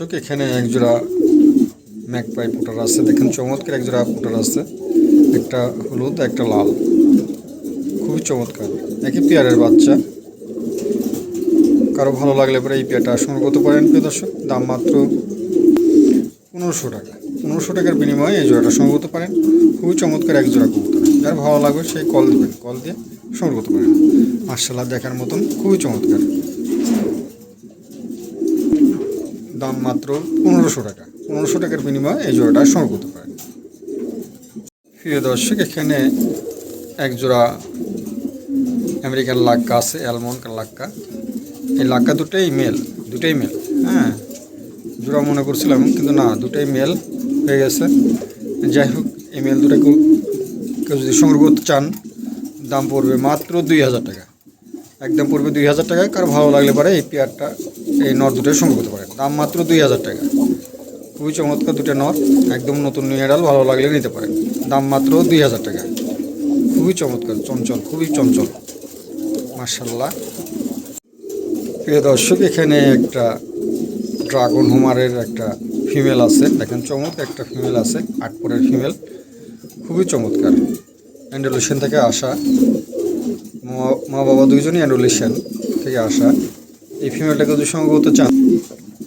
দর্শক, এখানে একজোড়া ম্যাকপাই পুটার আছে। দেখেন চমৎকার একজোড়া পুটার আছে। একটা হলুদ, একটা লাল। খুবই চমৎকার। একই পেয়ারের বাচ্চা। কারও ভালো লাগলে পরে এই পেয়ারটা সংগ্রহ করতে পারেন, প্রিয় দর্শক। দাম মাত্র পনেরোশো টাকা। পনেরোশো টাকার বিনিময়ে এই জোড়াটা সংগ্রহ করতে পারেন। খুবই চমৎকার এক জোড়া কবুতর। যার ভালো লাগবে সেই কল দেবেন। কল দিয়ে সংগ্রহ করতে পারেন। মার্শাল্লাহ দেখার মতন, খুবই চমৎকার। দাম মাত্র পনেরোশো টাকা। পনেরোশো টাকার বিনিময়ে এই জোড়াটা সংগ্রহ করতে পারেন। প্রিয় দর্শক, এখানে এক জোড়া আমেরিকান লাক্কা আছে, অ্যালমন্ড লাক্কা। এই লাক্কা দুটোই মেল দুটোই মেল হ্যাঁ। জোড়া মনে করছিলাম, কিন্তু না, দুটোই মেল হয়ে গেছে। যাই হোক, এই মেল দুটো কেউ কেউ যদি সংগ্রহ করতে চান, দাম পড়বে মাত্র দুই হাজার টাকা। একদম পড়বে দুই হাজার টাকা কার ভালো লাগলে পারে এই পেয়ারটা এই নর দুটোই সংগ্রহ করতে পারেন। দাম মাত্র দুই হাজার টাকা। খুবই চমৎকার দুটো নর, একদম নতুন ডাল ভালো লাগলে নিতে পারেন। দাম মাত্র দুই হাজার টাকা। খুবই চমৎকার, চঞ্চল, খুবই চঞ্চল। মার্শাল্লাহ প্রিয় দর্শক, এখানে একটা ড্রাগন হোমারের একটা ফিমেল আছে। দেখেন, চমৎকার একটা ফিমেল আছে, আটপুরের ফিমেল। খুবই চমৎকার। অ্যান্ডোলেশন থেকে আসা। মা বাবা দুইজনই অ্যান্ডোলেশন থেকে আসা। এই ফিমেলটাকে যদি করতে চান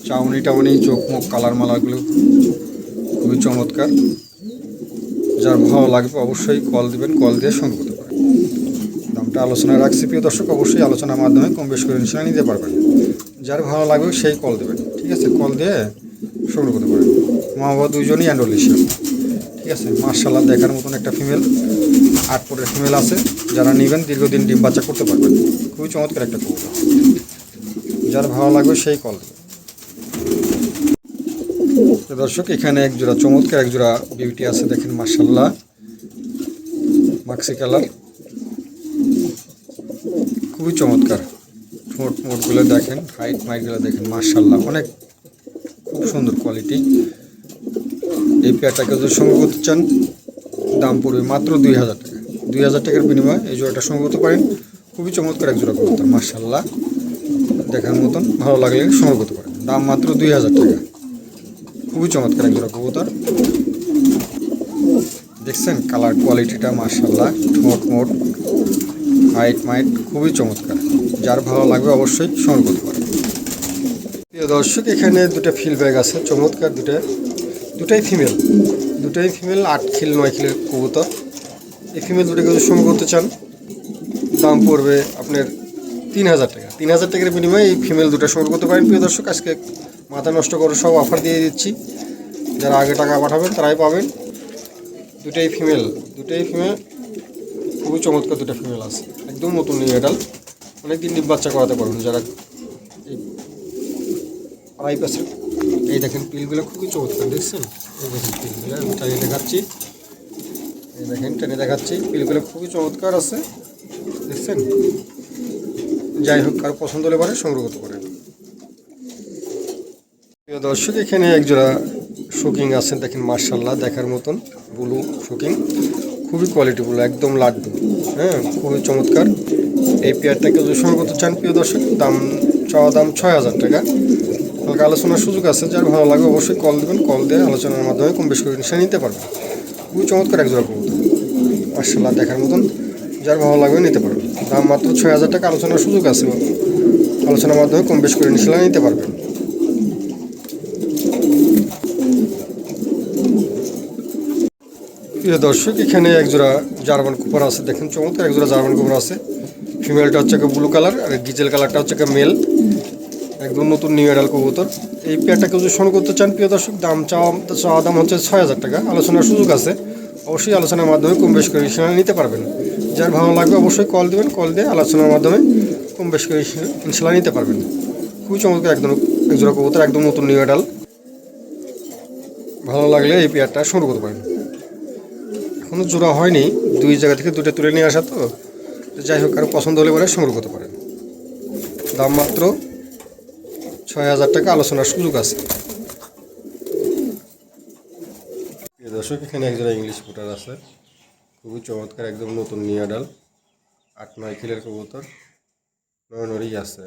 চাউনি টাউনি, চোখ মুখ, কালার মালাগুলো, খুবই চমৎকার। যার ভালো লাগবে অবশ্যই কল দিবেন, কল দিয়ে সঙ্গে করতে পারেন দামটা আলোচনায় রাখছি, প্রিয় দর্শক, অবশ্যই আলোচনার মাধ্যমে কম বেশ করে নিশ্চয় নিতে পারবেন। যার ভালো লাগবে সেই কল দেবেন, ঠিক আছে? কল দিয়ে সংগ্রহ করতে পারেন মা বাবা দুইজনই অ্যান্ডোলিশিয়াম ঠিক আছে? মার্শাল্লাহ দেখার মতন একটা ফিমেল আট পরের ফিমেল আছে। যারা নেবেন, দীর্ঘদিন ডিম বাচ্চা করতে পারবেন। খুবই চমৎকার একটা কবুতর। যার ভালো লাগবে সেই কল দর্শক, এখানে এক জোড়া চমৎকার, এক জোড়া বিউটি আছে দেখেন মার্শাল্লাহ মাক্সি কালার খুবই চমৎকার। ঠোঁট মোটগুলো দেখেন হাইট মাইটগুলো দেখেন মার্শাল্লাহ অনেক খুব সুন্দর কোয়ালিটি এই পেয়ারটাকে যদি সংগ্রহ করতে চান, দাম পড়বে মাত্র দুই হাজার টাকা। দুই হাজার টাকার বিনিময়ে এই জোড়াটা সংগ্রহ করতে পারেন। খুবই চমৎকার এক জোড়া কবুতর মার্শাল্লাহ দেখার মতন ভালো লাগলে সংগ্রহ করতে পারেন দাম মাত্র দুই হাজার টাকা। খুবই চমৎকার এক জোড়া কবুতর দেখছেন কালার কোয়ালিটিটা মার্শাল্লাহ ঠোঁট মোট, হাইট মাইট খুবই চমৎকার। যার ভালো লাগবে অবশ্যই সংগ্রহ করতে পারেন প্রিয় দর্শক, এখানে দুটো ফিল ব্যাগ আছে, চমৎকার দুটো। দুটাই ফিমেল। দুটাই ফিমেল, আট খিল, নয় খিলের কবুতর। এই ফিমেল দুটোকে যদি সংগ্রহ করতে চান, দাম পড়বে আপনার তিন হাজার টাকা। তিন হাজার টাকার বিনিময়ে এই ফিমেল দুটো সংগ্রহ করতে পারেন। প্রিয় দর্শক, আজকে মাথা নষ্ট করে সব অফার দিয়ে দিচ্ছি। যারা আগে টাকা পাঠাবেন, তারাই পাবেন। দুটাই ফিমেল দুটাই ফিমেল খুবই চমৎকার দুটো ফিমেল আছে। একদম নতুন এডাল অনেক দিন ডিম বাচ্চা করাতে পারবেন যারা এই আড়াই পাশে। এই দেখেন পিলগুলো খুবই চমৎকার, দেখছেন? এই দেখেন পিলগুলো, আমি দেখাচ্ছি। এই দেখেন, টেনে দেখাচ্ছি। পিলগুলো খুবই চমৎকার আছে। দেখছেন? যাই হোক, কারও পছন্দ হলে পারে, সংগ্রহ করতে পারেন প্রিয় দর্শক, এখানে একজোড়া শুকিং আছেন দেখেন মার্শাল্লাহ, দেখার মতন ব্লু শুকিং খুবই কোয়ালিটি কোয়ালিটিফুল একদম লাড্ডু। হ্যাঁ খুবই চমৎকার। এই পেয়ারটাকে যদি সংগ্রহ করতে চান, প্রিয় দর্শক, দাম চাওয়া দাম ছয় হাজার টাকা। হালকা আলোচনার সুযোগ আছে, যার ভালো লাগে অবশ্যই কল দেবেন কল দিয়ে আলোচনার মাধ্যমে কম বেশি করে নিতে পারবেন। খুবই চমৎকার একজোড়া কবুতর। মার্শাল্লাহ, দেখার মতন। যার ভালো লাগবে নিতে পারবেন দাম মাত্র ছয় হাজার টাকা আলোচনার সুযোগ আছে আলোচনার মাধ্যমে কম বেশি করে নিশালা নিতে পারবেন প্রিয় দর্শক, এখানে একজোড়া জার্মান কুপার আছে। দেখেন চমৎকার একজোড়া জার্মান কুপার আছে। ফিমেলটা হচ্ছে ব্লু কালার আর গিজেল কালারটা হচ্ছে মেল। একদম নতুন নিউ এডাল কবুতর। এই পেয়ারটাকে যদি শোন করতে চান, প্রিয় দর্শক, দাম চাওয়া চাওয়া দাম হচ্ছে ছয় হাজার টাকা। আলোচনার সুযোগ আছে। অবশ্যই আলোচনার মাধ্যমে কম বেশ করে সেখানে নিতে পারবেন। যার ভালো লাগবে অবশ্যই কল দেবেন কল দিয়ে আলোচনার মাধ্যমে কম বেশ করে ইনশাল্লাহ নিতে পারবেন। খুবই চমৎকার একদম একজোড়া কবুতর, একদম নতুন নিউ এডাল ভালো লাগলে এই পেয়ারটা শুরু করতে পারেন। এখনও জোড়া হয়নি, দুই জায়গা থেকে দুটো তুলে নিয়ে আসা তো যাই হোক, কারও পছন্দ হলে পরে সংগ্রহ করতে পারেন। দাম মাত্র ছয় হাজার টাকা, আলোচনার সুযোগ আছে প্রিয় দর্শক, এখানে একজন ইংলিশ ফুটার আছে। খুবই চমৎকার, একদম নতুন নিয়াডাল আট, নয় কিলের কবুতর। নয় নড়ি আছে।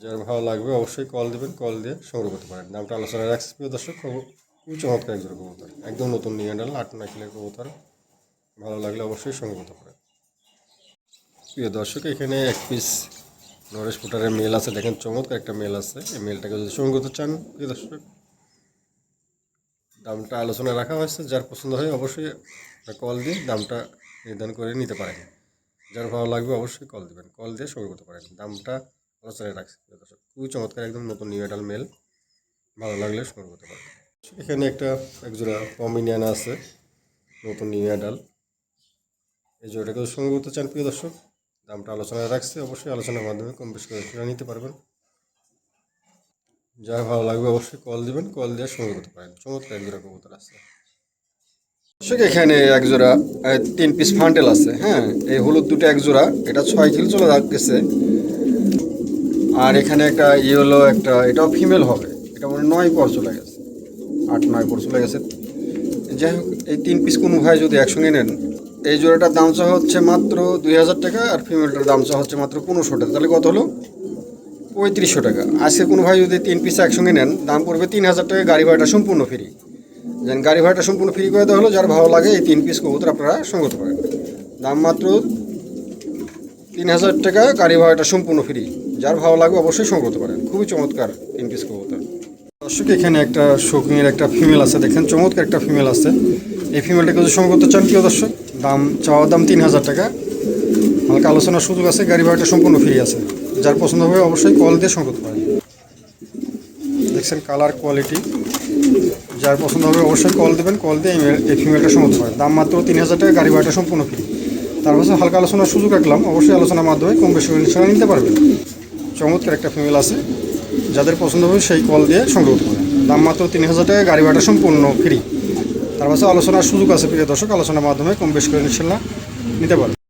যার ভালো লাগবে অবশ্যই কল দেবেন কল দিয়ে সংগ্রহ করতে পারেন। নামটা আলোচনা রাখছি, প্রিয় দর্শক খুবই চমৎকার একজন কবুতর। একদম নতুন নিয়ে আনল আট, নয় কিলোর কবুতর। ভালো লাগলে অবশ্যই সংগ্রহ করতে পারেন। প্রিয় দর্শক, এখানে এক পিস নরেশ ফুটারের মেল আছে। দেখেন, চমৎকার একটা মেল আছে। এই মেলটাকে যদি সংগ্রহ করতে চান, প্রিয় দর্শক দামটা আলোচনা রাখা হয়েছে। যার পছন্দ হয় অবশ্যই কল দিয়ে দামটা নির্ধারণ করে নিতে পারেন। যার ভালো লাগবে অবশ্যই কল দেবেন। কল দিয়ে সংগ্রহ করতে পারেন। দামটা আলোচনায় রাখছি। দর্শক, খুবই চমৎকার একদম নতুন নিউ এডাল মেল ভালো লাগলে সংগ্রহ করতে পারেন। এখানে একটা একজোড়া পমিনিয়ানা আছে, নতুন নিউ এডাল এই জোড়াটাকে সংগ্রহ করতে চান প্রিয় দর্শক। দামটা আলোচনায় রাখছি। অবশ্যই আলোচনার মাধ্যমে কম বেশি করে নিতে পারবেন। যার ভালো লাগবে অবশ্যই কল দিবেন কল দিয়ে সংগ্রহ করতে পারেন। চমৎকার এক জোড়া কবুতর আছে। দর্শক, এখানে এক জোড়া তিন পিস ফান্টেল আছে হ্যাঁ? এই হলুদ দুটো এক জোড়া এটা ছয় কিলো চলে গেছে আর এখানে একটা ইয়েলো একটা, এটাও ফিমেল হবে। এটা মানে নয় পর চলে গেছে। আট, নয় পর চলে গেছে। যাই হোক, এই তিন পিস কোনো ভাই যদি একসঙ্গে নেন, এই জোড়াটার দাম চাওয়া হচ্ছে মাত্র দুই হাজার টাকা, আর ফিমেলটার দাম চাওয়া হচ্ছে মাত্র পনেরোশো টাকা। তাহলে কত হলো? পঁয়ত্রিশশো টাকা। আজকে কোনো ভাই যদি তিন পিস একসঙ্গে নেন, দাম পড়বে তিন হাজার টাকা, গাড়ি ভাড়াটা সম্পূর্ণ ফ্রি যেন গাড়ি ভাড়াটা সম্পূর্ণ ফ্রি করে দেওয়া হলো, যার ভালো লাগে এই তিন পিস কবুতর আপনারা করতে পারেন। দাম মাত্র তিন হাজার টাকা, গাড়ি ভাড়াটা সম্পূর্ণ ফ্রি যার ভালো লাগবে অবশ্যই করতে পারেন। খুবই চমৎকার তিন পিস কবুতর। দর্শক, এখানে একটা শৌখিনের একটা ফিমেল আছে, দেখেন চমৎকার একটা ফিমেল আছে। এই ফিমেলটাকে যদি করতে চান, প্রিয় দর্শক, দাম চাওয়ার দাম তিন হাজার টাকা। হালকা আলোচনার সুযোগ আছে, গাড়ি ভাড়াটা সম্পূর্ণ ফ্রি আছে। যার পছন্দ হবে অবশ্যই কল দিয়ে সংগ্রহ করতে পারেন দেখছেন কালার কোয়ালিটি যার পছন্দ হবে অবশ্যই কল দেবেন, কল দিয়ে এই ফিমেলটা সমর্থ পারেন দাম মাত্র তিন হাজার টাকা, গাড়ি ভাড়াটা সম্পূর্ণ ফ্রি তার পাশে হালকা আলোচনার সুযোগ রাখলাম। অবশ্যই আলোচনার মাধ্যমে কম বেশি নিশ্চয় নিতে পারবেন। চমৎকার একটা ফিমেল আছে। যাদের পছন্দ হবে সেই কল দিয়ে সংগ্রহ করতে পারেন দাম মাত্র তিন হাজার টাকা, গাড়ি ভাড়াটা সম্পূর্ণ ফ্রি তার পাশে আলোচনার সুযোগ আছে, প্রিয় দর্শক। আলোচনার মাধ্যমে কম বেশি করে নিশ্চয় নিতে পারবেন।